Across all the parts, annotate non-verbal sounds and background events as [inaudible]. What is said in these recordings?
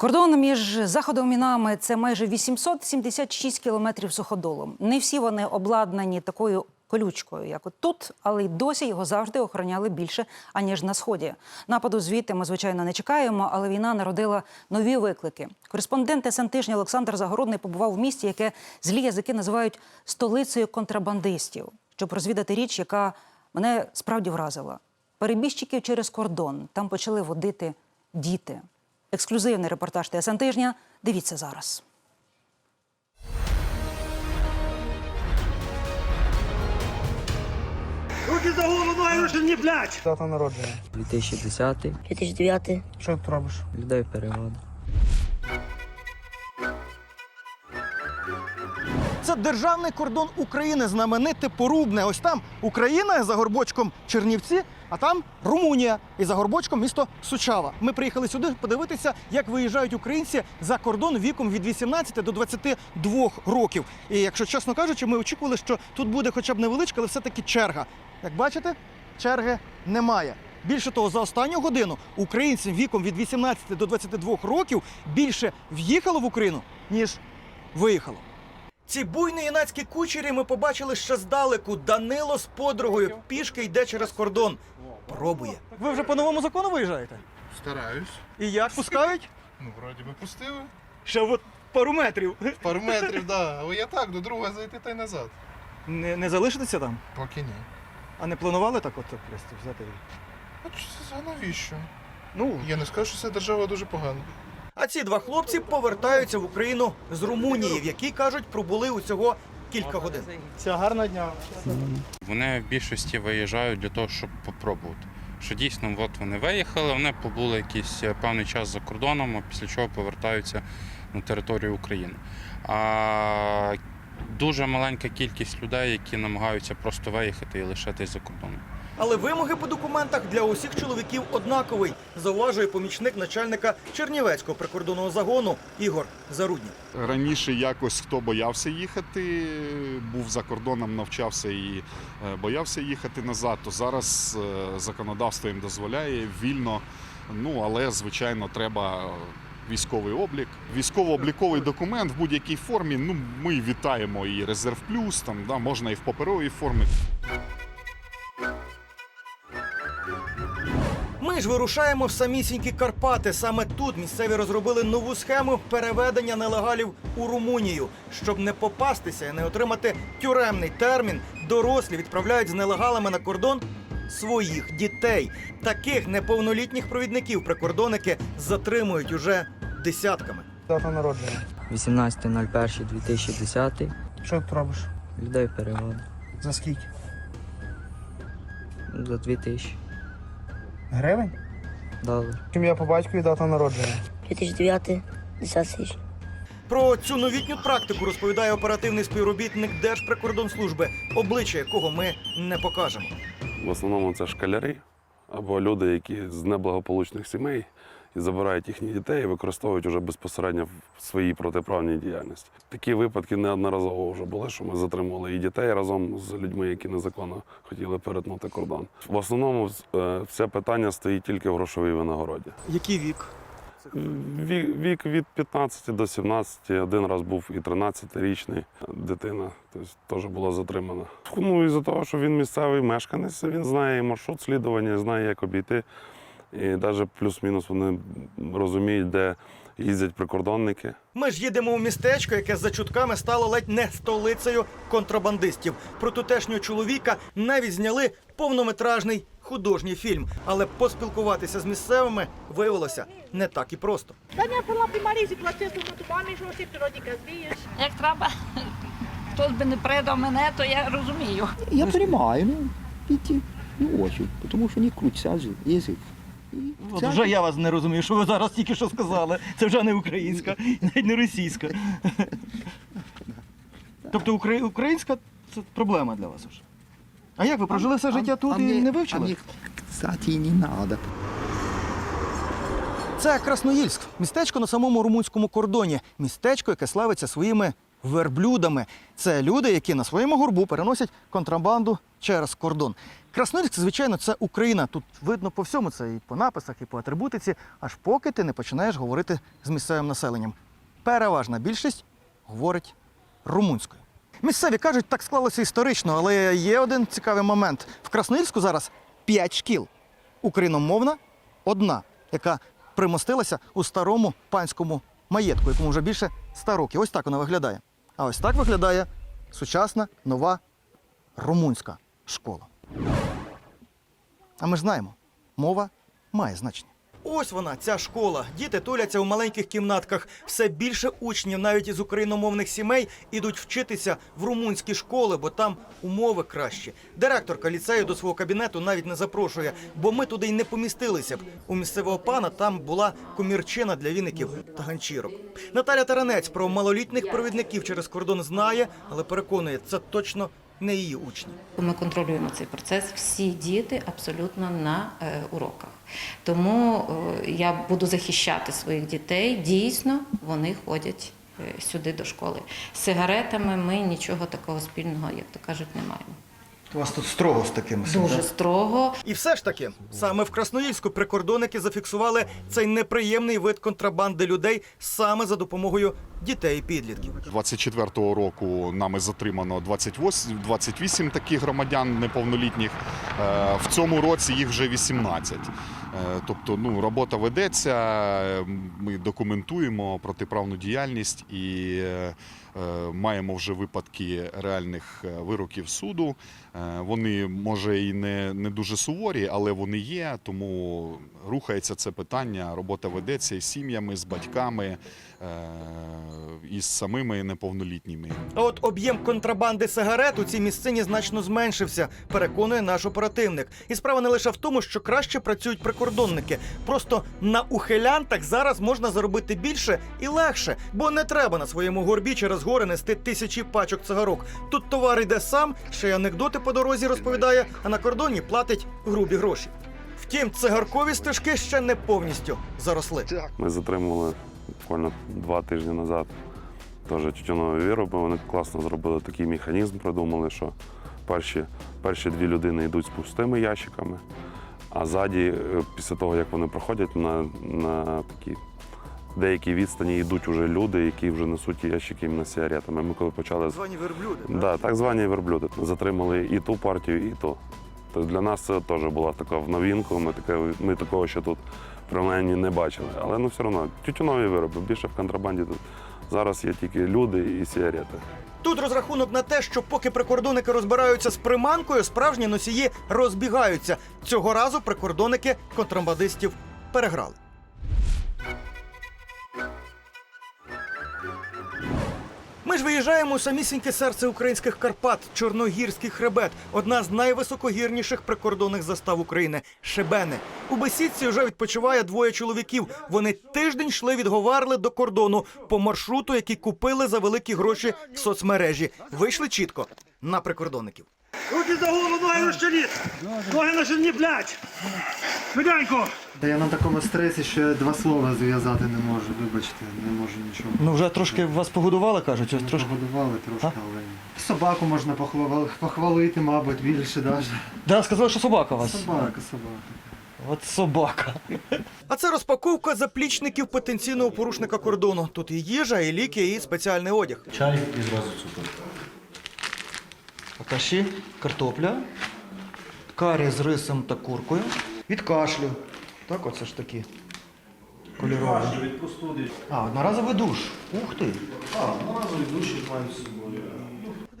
Кордон між заходом і нами це майже 876 кілометрів суходолу. Не всі вони обладнані такою колючкою, як от тут, але й досі його завжди охороняли більше аніж на сході. Нападу звідти ми звичайно не чекаємо, але війна народила нові виклики. Кореспондент СН Олександр Загородний побував в місті, яке злі язики називають столицею контрабандистів, щоб розвідати річ, яка мене справді вразила. Перебіжчиків через кордон там почали водити діти. Ексклюзивний репортаж ТСН тижня. Дивіться зараз. Руки за голову, ноги руки не блядь! Дата народження. 2010 2009 Що ти робиш? людей переводу. Це державний кордон України, знамените порубне. Ось там Україна за горбочком Чернівці, а там Румунія і за горбочком місто Сучава. Ми приїхали сюди подивитися, як виїжджають українці за кордон віком від 18 до 22 років. І якщо чесно кажучи, ми очікували, що тут буде хоча б невеличка, але все-таки черга. Як бачите, черги немає. Більше того, за останню годину українцям віком від 18 до 22 років більше в'їхало в Україну, ніж виїхало. Ці буйні юнацькі кучері ми побачили ще здалеку. Данило з подругою пішки йде через кордон. Пробує. Ви вже по новому закону виїжджаєте? Стараюсь. І як пускають? Ну, вроді би пустили. Ще от пару метрів. Пару метрів, да. Але я так, до друга зайти та й назад. Не, не залишитеся там? Поки ні. А не планували так от просто взяти? А це навіщо? Ну, Я не скажу, що це держава дуже погана. А ці два хлопці повертаються в Україну з Румунії, в якій кажуть, пробули усього кілька годин. Все, гарного дня. Вони в більшості виїжджають для того, щоб попробувати. Що дійсно, от вони виїхали, вони побули якийсь е, певний час за кордоном, а після чого повертаються на територію України. А дуже маленька кількість людей, які намагаються просто виїхати і лишитись за кордоном. Але вимоги по документах для усіх чоловіків однаковий, зауважує помічник начальника Чернівецького прикордонного загону Ігор Зарудній. Раніше якось хто боявся їхати, був за кордоном, навчався і е, боявся їхати назад, то зараз е, законодавство їм дозволяє вільно. Ну але звичайно треба військовий облік. Військово-обліковий документ в будь-якій формі. Ну ми вітаємо і резерв плюс, там да можна і в паперовій формі. Ми ж вирушаємо в самісінькі Карпати. Саме тут місцеві розробили нову схему переведення нелегалів у Румунію. Щоб не попастися і не отримати тюремний термін, дорослі відправляють з нелегалами на кордон своїх дітей. Таких неповнолітніх провідників прикордонники затримують уже десятками. Дата народження. 18.01.2010 Що ти робиш? людей переводу. За скільки? За 2000 Гривень? Чим я по батькові дата народження. 2009 10 січня. Про цю новітню практику розповідає оперативний співробітник Держприкордонслужби, обличчя якого ми не покажемо. В основному це школяри або люди, які з неблагополучних сімей і забирають їхніх дітей і використовують уже безпосередньо в своїй протиправній діяльності. Такі випадки неодноразово вже були, що ми затримували і дітей разом з людьми, які незаконно хотіли перетнути кордон. В основному е, це питання стоїть тільки в грошовій винагороді. Який вік? Вік, вік від 15 до 17, один раз був і 13-річний дитина, тобто теж була затримана. Ну, із-за того, що він місцевий мешканець, він знає маршрут слідування, знає, як обійти. І навіть плюс-мінус вони розуміють, де їздять прикордонники. Ми ж їдемо у містечко, яке за чутками стало ледь не столицею контрабандистів. Про тутешнього чоловіка навіть зняли повнометражний художній фільм. Але поспілкуватися з місцевими виявилося не так і просто. Та не була б Марізі платити на тумані, що ти природі казвієш. Як треба, хтось би не предав мене, то я розумію. Я понимаю, ну, видите, не очень, потому что не крутится язык. язык. От вже я вас не розумію, що ви зараз тільки що сказали. Це вже не українська, [laughs] навіть не російська. Тобто українська це проблема для вас вже. А як ви прожили все життя тут і не вивчили? кстати, и не надо. Це Красноїльськ, містечко на самому румунському кордоні. Містечко, яке славиться своїми верблюдами. Це люди, які на своєму горбу переносять контрабанду через кордон. Красноярськ, звичайно, це Україна. Тут видно по всьому це і по написах, і по атрибутиці, аж поки ти не починаєш говорити з місцевим населенням. Переважна більшість говорить румунською. Місцеві кажуть, так склалося історично, але є один цікавий момент. В Красноїльську зараз п'ять шкіл. Україномовна одна, яка примостилася у старому панському маєтку, якому вже більше ста років. Ось так вона виглядає. А ось так виглядає сучасна нова румунська школа. А ми знаємо, мова має значення. Ось вона, ця школа. Діти туляться у маленьких кімнатках. Все більше учнів, навіть із україномовних сімей, ідуть вчитися в румунські школи, бо там умови кращі. Директорка ліцею до свого кабінету навіть не запрошує, бо ми туди й не помістилися б. У місцевого пана там була комірчина для віників та ганчірок. Наталя Таранець про малолітніх провідників через кордон знає, але переконує, це точно не її учні. Ми контролюємо цей процес. Всі діти абсолютно на е, уроках. Тому е, я буду захищати своїх дітей. Дійсно, вони ходять е, сюди до школи. З сигаретами ми нічого такого спільного, як то кажуть, не маємо. У вас тут строго з таким. Дуже строго. І все ж таки, саме в Красноїльську прикордонники зафіксували цей неприємний вид контрабанди людей саме за допомогою дітей і підлітків. 24-го року нами затримано 28, 28 таких громадян неповнолітніх. Е, В цьому році їх вже 18. Е, Тобто, ну, робота ведеться, е, ми документуємо протиправну діяльність і е, е, маємо вже випадки реальних вироків суду. Вони, може, і не, не дуже суворі, але вони є, тому рухається це питання. Робота ведеться із сім'ями, з батьками, із самими неповнолітніми. А от об'єм контрабанди сигарет у цій місцині значно зменшився, переконує наш оперативник. І справа не лише в тому, що краще працюють прикордонники. Просто на ухилянтах зараз можна заробити більше і легше, бо не треба на своєму горбі через гори нести тисячі пачок цигарок. Тут товар йде сам, ще й анекдоти по дорозі розповідає, а на кордоні платить грубі гроші. Втім, цигаркові стежки ще не повністю заросли. Ми затримували буквально два тижні назад теж тютюнові вироби. Вони класно зробили такий механізм, придумали, що перші, перші дві людини йдуть з пустими ящиками, а ззаді, е, після того, як вони проходять на, на такі деякій відстані, йдуть уже люди, які вже несуть ящики іменно з сигаретами. Ми коли почали з- Звані верблюди. Да, так звані верблюди. Затримали і ту партію, і ту. Тобто для нас це теж була така в новинку. Ми, таке, ми такого ще тут принаймні не бачили. Але ну все одно тютюнові вироби. Більше в контрабанді тут зараз є тільки люди і сигарети. Тут розрахунок на те, що поки прикордонники розбираються з приманкою, справжні носії розбігаються. Цього разу прикордонники контрабандистів переграли. Ми ж виїжджаємо у самісіньке серце українських Карпат, Чорногірський хребет, одна з найвисокогірніших прикордонних застав України Шебени. У бесідці вже відпочиває двоє чоловіків. Вони тиждень йшли від Говарли до кордону по маршруту, який купили за великі гроші в соцмережі. Вийшли чітко на прикордонників. Руки за голову, ноги на щелі! Ноги на щелі, блядь! Швиденько! Та я на такому стресі, що два слова зв'язати не можу. Вибачте, не можу нічого. Ну вже трошки вас погодували, кажуть. Ось трошки. Погодували трошки, А? але. Собаку можна похвали- похвалити, мабуть, більше навіть. Да, сказали, що собака у вас. Собака, собака. От собака. А це розпаковка заплічників потенційного порушника кордону. Тут і їжа, і ліки, і спеціальний одяг. Чай і зразу цукор. Каші, картопля, карі з рисом та куркою. Від кашлю. Так, оце ж такі. Кольорові. Від простуди. А, одноразовий душ. Ух ти. А, одноразові душі мають з собою.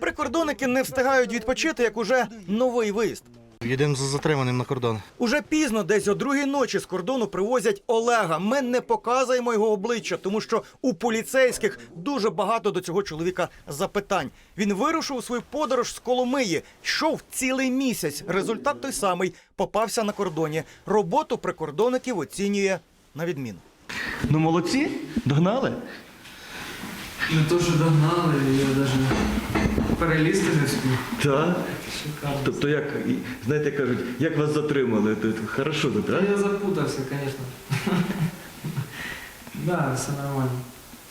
Прикордонники не встигають відпочити, як уже новий виїзд. Їдемо за затриманим на кордон. Уже пізно, десь о другій ночі з кордону привозять Олега. Ми не показуємо його обличчя, тому що у поліцейських дуже багато до цього чоловіка запитань. Він вирушив у свою подорож з Коломиї, йшов цілий місяць. Результат той самий попався на кордоні. Роботу прикордонників оцінює на відміну. Ну молодці, догнали. Не то, що догнали, я навіть перелізти не спів. Так. Тобто, як, знаєте, кажуть, як вас затримали? Тут хорошо тут, Я запутався, звісно. [laughs] Да, все нормально.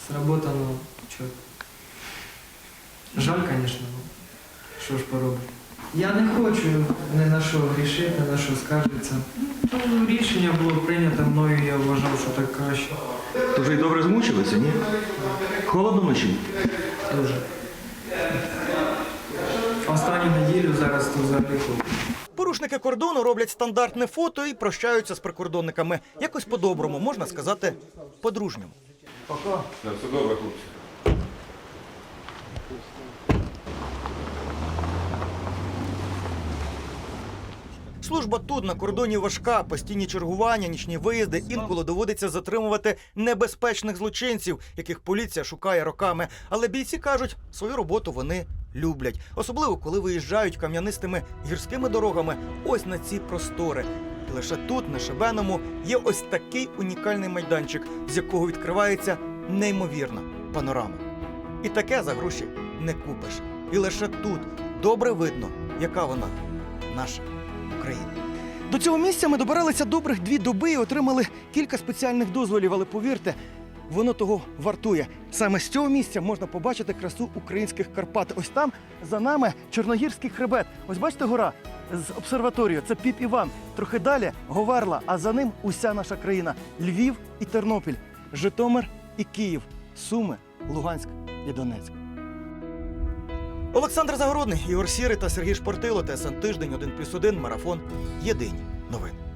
Сработано чітко. Жаль, звісно, ну, що ж поробити. Я не хочу ні на що грішити, ні на що скаржитися. Ну, рішення було прийнято мною, я вважав, що так краще. То вже й добре змучилися, ні? Холодно вночі? Дуже. Останню неділю зараз тут взагалі холодно. Порушники кордону роблять стандартне фото і прощаються з прикордонниками. Якось по-доброму, можна сказати, по-дружньому. Пока. Все добре, хлопці. Служба тут на кордоні важка, постійні чергування, нічні виїзди. Інколи доводиться затримувати небезпечних злочинців, яких поліція шукає роками. Але бійці кажуть, свою роботу вони люблять, особливо коли виїжджають кам'янистими гірськими дорогами. Ось на ці простори. Лише тут, на Шебеному, є ось такий унікальний майданчик, з якого відкривається неймовірна панорама. І таке за гроші не купиш. І лише тут добре видно, яка вона наша. України. До цього місця ми добиралися добрих дві доби і отримали кілька спеціальних дозволів, але повірте, воно того вартує. Саме з цього місця можна побачити красу українських Карпат. Ось там за нами Чорногірський хребет. Ось бачите гора з обсерваторією. Це Піп Іван. Трохи далі Говерла, а за ним уся наша країна: Львів і Тернопіль, Житомир і Київ, Суми, Луганськ і Донецьк. Олександр Загородний, Ігор Сірий та Сергій Шпортило. ТСН Тиждень 1+,1, Марафон. Єдині новини.